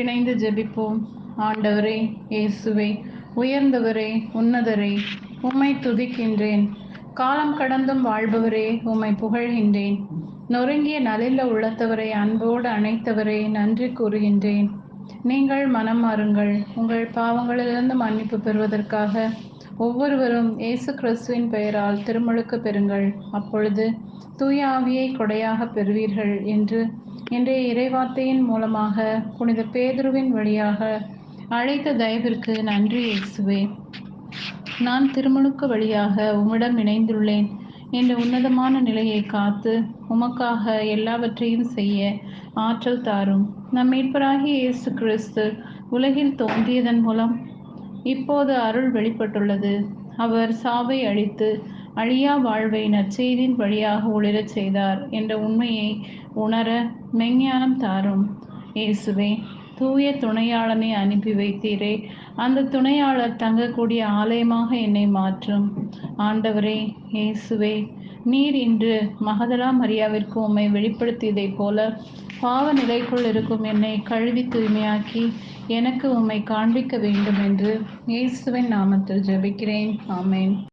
இணைந்து ஜெபிப்போம். ஆண்டவரே இயேசுவே உயர்ந்தவரே உன்னதரே உம்மை துதிக்கின்றேன். காலம் கடந்தும் வாழ்பவரே உம்மை புகழ்கின்றேன். நொறுங்கிய நலில உள்ளத்தவரை அன்போடு அணைத்தவரே நன்றி கூறுகின்றேன். நீங்கள் மனம் மாறுங்கள். உங்கள் பாவங்களிலிருந்து மன்னிப்பு பெறுவதற்காக ஒவ்வொருவரும் இயேசு கிறிஸ்துவின் பெயரால் திருமுழுக்கு பெறுங்கள். அப்பொழுது தூய ஆவியை கொடையாக பெறுவீர்கள் என்று இன்றைய இறைவார்த்தையின் மூலமாக புனித பேதுருவின் வழியாக அழைத்த தயவிற்கு நன்றி இயேசுவே. நான் திருமுழுக்கு வழியாக உம்மிடம் இணைந்துள்ளேன். என்ற உன்னதமான நிலையை காத்து உமக்காக எல்லாவற்றையும் செய்ய ஆற்றல் தாரும். நம் மீட்பராகிய இயேசு கிறிஸ்து உலகில் தோன்றியதன் மூலம் இப்போது அருள் வெளிப்பட்டுள்ளது. அவர் சாவை அழித்து அழியா வாழ்வை நற்செய்தியின் வழியாக ஒளிரச் செய்தார் என்ற உண்மையை உணர மெஞ்ஞானம் தாரும். இயேசுவே தூய துணையாளனை அனுப்பி வைத்தீரே. அந்த துணையாளர் தங்கக்கூடிய ஆலயமாக என்னை மாற்றும். ஆண்டவரே இயேசுவே நீர் இன்று மகதலா மரியாவிற்கு உம்மை வெளிப்படுத்தியதைப் போல பாவ நிலைக்குள் இருக்கும் என்னை கழுவி தூய்மையாக்கி எனக்கு உம்மை காண்பிக்க வேண்டும் என்று இயேசுவின் நாமத்தில் ஜெபிக்கிறேன். ஆமேன்.